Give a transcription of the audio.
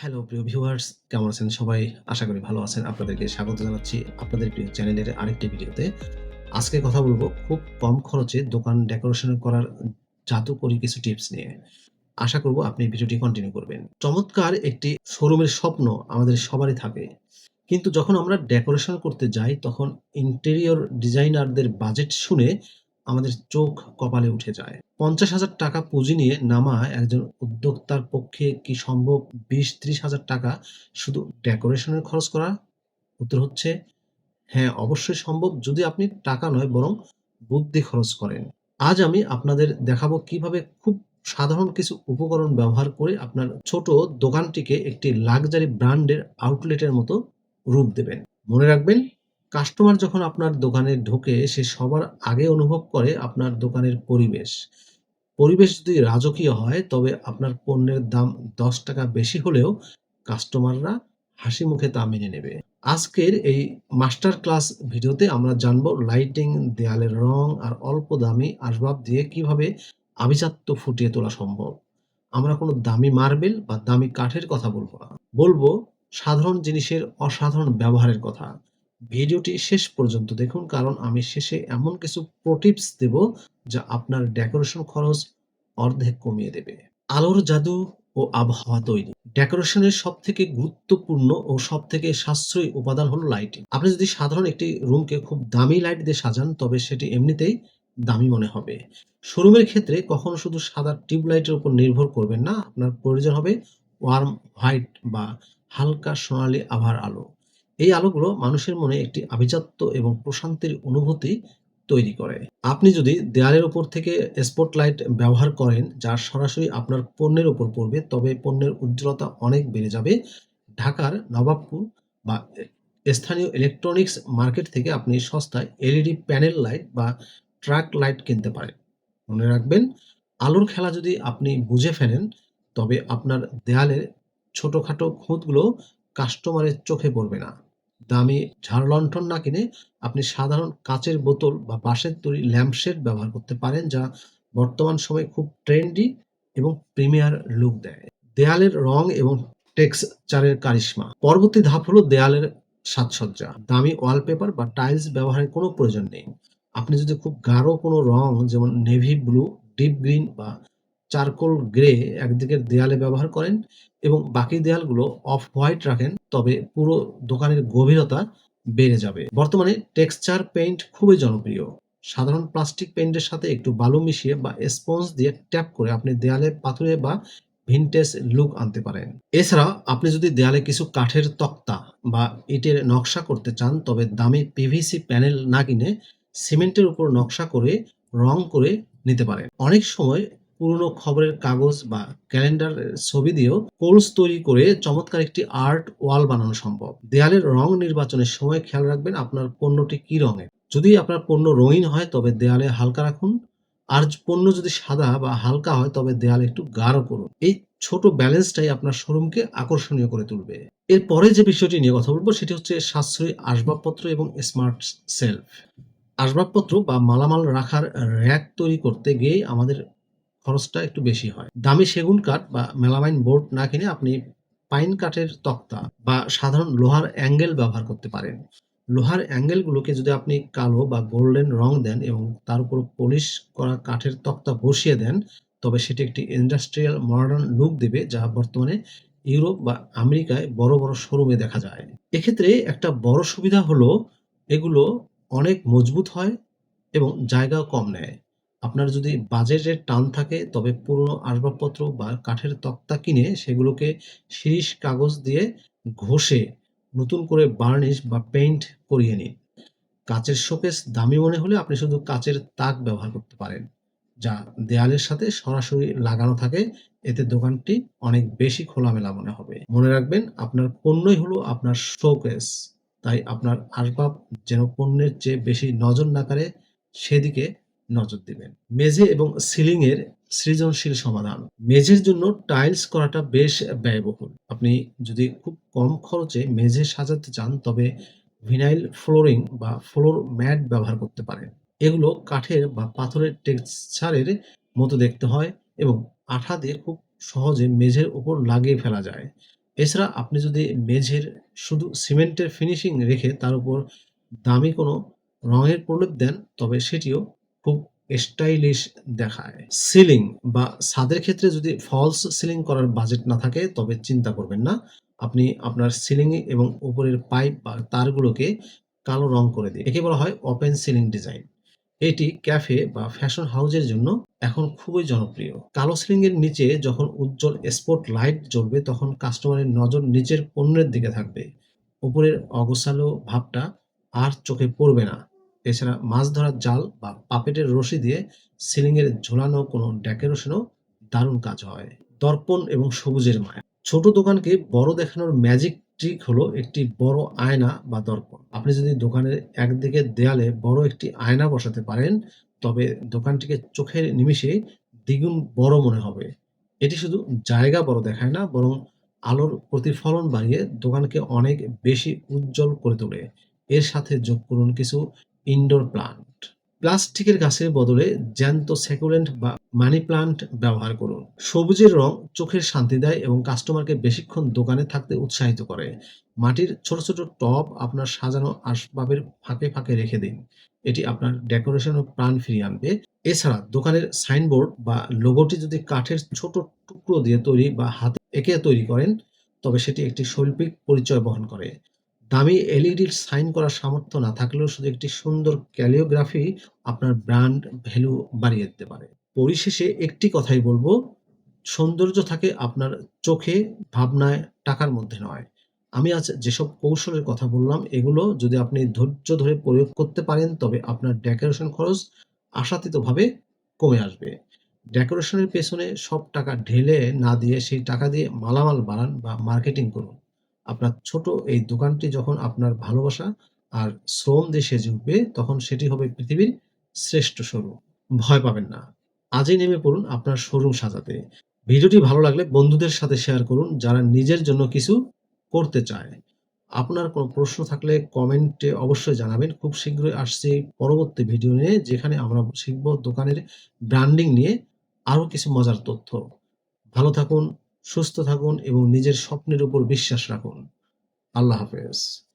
Hello প্রিয় viewers কেমন আছেন সবাই? আশা করি ভালো আছেন। আপনাদেরকে স্বাগত জানাচ্ছি আপনাদের প্রিয় চ্যানেলের আরেকটি ভিডিওতে। আজকে কথা বলব খুব কম খরচে দোকান ডেকোরেশন করার জাদুকরি কিছু টিপস নিয়ে। আশা করব আপনি ভিডিওটি কন্টিনিউ করবেন। চমৎকার একটি শোরুমের স্বপ্ন আমাদের সবারই থাকে। কিন্তু যখন আমরা ডেকোরেশন করতে যাই, তখন ইন্টেরিয়র ডিজাইনারদের বাজেট শুনে আমাদের চোখ কপালে উঠে যায়। পঞ্চাশ হাজার টাকা পুঁজি নিয়ে নামা একজন উদ্যোক্তার পক্ষে কি সম্ভব বিশ ত্রিশ হাজার টাকা শুধু ডেকোরেশনের খরচ করা? উত্তর হচ্ছে হ্যাঁ অবশ্যই সম্ভব যদি আপনি টাকা নয়, বরং বুদ্ধি খরচ করেন। আজ আমি আপনাদের দেখাবো কীভাবে খুব সাধারণ কিছু উপকরণ ব্যবহার করে আপনার ছোট দোকানটিকে একটি লাক্সারি ব্র্যান্ডের আউটলেটের মতো রূপ দেবেন। মনে রাখবেন, কাস্টমার যখন আপনার দোকানে ঢোকে, সে সবার আগে অনুভব করে আপনার দোকানের পরিবেশ। পরিবেশ যদি রাজকীয় হয়, তবে আপনার পণ্যের দাম দশ টাকা বেশি হলেও কাস্টমাররা হাসি মুখে তা মেনে নেবে। আজকের এই মাস্টার ক্লাস ভিডিওতে আমরা জানব লাইটিং, দেয়ালের রং আর অল্প দামি আসবাব দিয়ে কীভাবে আভিজাত্য ফুটিয়ে তোলা সম্ভব। আমরা কোনো দামি মার্বেল বা দামি কাঠের কথা বলব না। বলব সাধারণ জিনিসের অসাধারণ ব্যবহারের কথা। ভিডিওটি শেষ পর্যন্ত দেখুন, কারণ আমি শেষে এমন কিছু প্রোটিপস দেব যা আপনার ডেকোরেশন খরচ অর্ধেক কমিয়ে দেবে। আলোর জাদু ও আবহাওয়া তৈরি। ডেকোরেশনের সব থেকে গুরুত্বপূর্ণ ও সব থেকে সাশ্রয়ী উপাদান হলো লাইটিং। আপনি যদি সাধারণ একটি রুমকে খুব দামি লাইট দিয়ে সাজান, তবে সেটি এমনিতেই দামি মনে হবে। শোরুমের ক্ষেত্রে কখনো শুধু সাদা টিউবলাইটের উপর নির্ভর করবেন না, আপনার প্রয়োজন হবে ওয়ার্ম, হোয়াইট বা হালকা সোনালী আভার আলো। এই আলোগুলো মানুষের মনে একটি আভিজাত্য এবং প্রশান্তির অনুভূতি তৈরি করে। আপনি যদি দেয়ালের উপর থেকে স্পটলাইট ব্যবহার করেন, যা সরাসরি আপনার পণ্যের উপর পড়বে, তবে পণ্যের উজ্জ্বলতা অনেক বেড়ে যাবে। ঢাকার নবাবপুর বা স্থানীয় ইলেকট্রনিক্স মার্কেট থেকে আপনি সস্তায় এলইডি প্যানেল লাইট বা ট্রাক লাইট কিনতে পারেন। মনে রাখবেন, আলোর খেলা যদি আপনি বুঝে ফেলেন, তবে আপনার দেয়ালের ছোটোখাটো খুঁতগুলো কাস্টমারের চোখে পড়বে না। দামি ঝাড়লণ্ঠন না কিনে আপনি সাধারণ কাচের বোতল বা বাঁশের তৈরি ল্যাম্পশেড ব্যবহার করতে পারেন, যা বর্তমান সময়ে খুব ট্রেন্ডি এবং প্রিমিয়ার লুক দেয়। দেয়ালের রং এবং টেক্সচারের কারিশমা। পরবর্তী ধাপ হলো দেয়ালের সাজসজ্জা। দামি ওয়ালপেপার বা টাইলস ব্যবহারের কোনো প্রয়োজন নেই। আপনি যদি খুব গাঢ় কোনো রং, যেমন নেভি ব্লু, ডিপ গ্রিন বা চারকোল গ্রে একদিকের দেয়ালে ব্যবহার করেন এবং বাকি দেয়ালগুলো অফ হোয়াইট রাখেন তবে পুরো দোকানের গভীরতা বেড়ে যাবে। বর্তমানে টেক্সচার পেইন্ট খুবই জনপ্রিয়। সাধারণ প্লাস্টিক পেইন্টের সাথে একটু বালু মিশিয়ে বা স্পঞ্জ দিয়ে ট্যাপ করে আপনি দেয়ালে পাথরে বা ভিনটেজ লুক আনতে পারেন। এছাড়া আপনি যদি দেয়ালে কিছু কাঠের তক্তা বা ইটের নকশা করতে চান, তবে দামি পিভিসি প্যানেল না কিনে সিমেন্টের উপর নকশা করে, রং করে নিতে পারেন। অনেক সময় পুরনো খবরের কাগজ বা ক্যালেন্ডার ছবি দিয়েও কোর্স তৈরি করে চমৎকার একটি আর্ট ওয়াল বানানো সম্ভব। দেয়ালের রং নির্বাচনের সময় খেয়াল রাখবেন আপনার পণ্যটি কি রঙের। যদি আপনার পণ্য রঙিন হয়, তবে দেয়ালে হালকা রাখুন। আর পণ্য যদি সাদা বা হালকা হয়, তবে দেয়ালে একটু গাঢ় করুন। এই ছোট ব্যালেন্সটাই আপনার শোরুমকে আকর্ষণীয় করে তুলবে। এরপরে যে বিষয়টি নিয়ে কথা বলব, সেটি হচ্ছে সাশ্রয়ী আসবাবপত্র এবং স্মার্ট সেলফ। আসবাবপত্র বা মালামাল রাখার র্যাক তৈরি করতে গিয়ে আমাদের খরচটা একটু বেশি হয়। দামি সেগুন কাঠ বা মেলামাইন বোর্ড না কিনে আপনি পাইন কাঠের তক্তা বা সাধারণ লোহার অ্যাঙ্গেল ব্যবহার করতে পারেন। লোহার অ্যাঙ্গেলগুলোকে যদি আপনি কালো বা গোল্ডেন রং দেন এবং তার উপর পলিশ করা কাঠের তক্তা বসিয়ে দেন, তবে সেটি একটি ইন্ডাস্ট্রিয়াল মডার্ন লুক দেবে যা বর্তমানে ইউরোপ বা আমেরিকায় বড় বড় শোরুমে দেখা যায়। এক্ষেত্রে একটা বড় সুবিধা হলো, এগুলো অনেক মজবুত হয় এবং জায়গাও কম নেয়। আপনার যদি বাজেটের টান থাকে, তবে পুরনো আসবাবপত্র বা কাঠের তক্তা কিনে সেগুলোকে শিরিষ কাগজ দিয়ে ঘষে নতুন করে বার্নিশ বা পেইন্ট করিয়ে নিন। কাচের শোকেস দামি মনে হলে আপনি শুধু কাচের তাক ব্যবহার করতে পারেন, যা দেয়ালের সাথে সরাসরি লাগানো থাকে। এতে দোকানটি অনেক বেশি খোলামেলা মনে হবে। মনে রাখবেন, আপনার পণ্যই হলো আপনার শোকেস তাই আপনার আসবাব যেন পণ্যের চেয়ে বেশি নজর না কাড়ে, সেদিকে নজর দিবেন। মেঝে এবং সিলিং এর সৃজনশীল সমাধান। মেঝের জন্য টাইলস করাটা বেশ ব্যয়বহুল। আপনি যদি খুব কম খরচে মেঝে সাজাতে চান, তবে ভিনাইল ফ্লোরিং বা ফ্লোর ম্যাট ব্যবহার করতে পারেন। এগুলো কাঠের বা পাথরের টেক্সচারের মতো দেখতে হয় এবং আঠা দিয়ে খুব সহজে মেঝের উপর লাগিয়ে ফেলা যায়। এছাড়া আপনি যদি মেঝের শুধু সিমেন্টের ফিনিশিং রেখে তার উপর দামি কোনো রঙের প্রলেপ দেন, তবে সেটিও খুব স্টাইলিশ দেখায়। সিলিং বা ছাদের ক্ষেত্রে যদি ফলস সিলিং করার বাজেট না থাকে, তবে চিন্তা করবেন না। আপনি আপনার সিলিং এবং উপরের পাইপ বা তারগুলোকে কালো রং করে দিন একে বলা হয় ওপেন সিলিং ডিজাইন এটি ক্যাফে বা ফ্যাশন হাউজের জন্য এখন খুবই জনপ্রিয়। কালো সিলিং এর নিচে যখন উজ্জ্বল স্পট লাইট জ্বলবে, তখন কাস্টমারের নজর নিচের পণ্যের দিকে থাকবে। উপরের অগোছালো ভাবটা আর চোখে পড়বে না। এছাড়া মাছ ধরার জাল বা পাপেটের রশি দিয়ে সিলিংয়ের ঝোলানো কোনো ডেকোরেশনও দারুণ কাজ হয়। দর্পণ এবং সবুজের মায়া। ছোট দোকানকে বড় দেখানোর ম্যাজিক ট্রিক হলো একটি বড় আয়না বা দর্পণ। আপনি যদি দোকানের একদিকে দেয়ালে বড় একটি আয়না বসাতে পারেন, তবে দোকানটিকে চোখের নিমিষে দ্বিগুণ বড় মনে হবে। এটি শুধু জায়গা বড় দেখায় না, বরং আলোর প্রতিফলন বাড়িয়ে দোকানকে অনেক বেশি উজ্জ্বল করে তোলে। এর সাথে যোগ করুন কিছু ইনডোর প্লান্ট প্লাস্টিকের গাছের বদলে জ্যান্ত সেকুলেন্ট বা মানি প্লান্ট ব্যবহার করুন। সবুজের রং চোখের শান্তি দেয় এবং কাস্টমারকে বেশিক্ষণ দোকানে থাকতে উৎসাহিত করে। মাটির ছোট ছোট টব আপনার সাজানো আসবাবের ফাঁকে ফাঁকে রেখে দিন। এটি আপনার ডেকোরেশন ও প্রাণ ফিরিয়ে আনবে। এছাড়া দোকানের সাইনবোর্ড বা লোগোটি যদি কাঠের ছোট টুকরো দিয়ে তৈরি বা হাতে এঁকে তৈরি করেন, তবে সেটি একটি শৈল্পিক পরিচয় বহন করে। দামি এলইডির সাইন করার সামর্থ্য না থাকলেও শুধু একটি সুন্দর ক্যালিওগ্রাফি আপনার ব্র্যান্ড ভ্যালু বাড়িয়ে দিতে পারে। পরিশেষে একটি কথাই বলব, সৌন্দর্য থাকে আপনার চোখে, ভাবনায়, টাকার মধ্যে নয়। আমি আজ যেসব কৌশলের কথা বললাম, এগুলো যদি আপনি ধৈর্য ধরে প্রয়োগ করতে পারেন, তবে আপনার ডেকোরেশন খরচ আশাতীতভাবে কমে আসবে। ডেকোরেশনের পেছনে সব টাকা ঢেলে না দিয়ে সেই টাকা দিয়ে মালামাল বাড়ান বা মার্কেটিং করুন। আপনার ছোট এই দোকানটি যখন আপনার ভালোবাসা আর শ্রম সেজে উঠবে, তখন সেটি হবে পৃথিবীর শ্রেষ্ঠ শোরুম ভয় পাবেন না। আজই নেমে পড়ুন আপনার শোরুম সাজাতে। ভিডিওটি ভালো লাগলে বন্ধুদের সাথে শেয়ার করুন, যারা নিজের জন্য কিছু করতে চায়। আপনার কোনো প্রশ্ন থাকলে কমেন্টে অবশ্যই জানাবেন। খুব শীঘ্রই আসছে পরবর্তী ভিডিও নিয়ে, যেখানে আমরা শিখব দোকানের ব্র্যান্ডিং নিয়ে আরও কিছু মজার তথ্য। ভালো থাকুন। সুস্থ থাকুন এবং নিজের স্বপ্নের উপর বিশ্বাস রাখুন। আল্লাহ হাফেজ।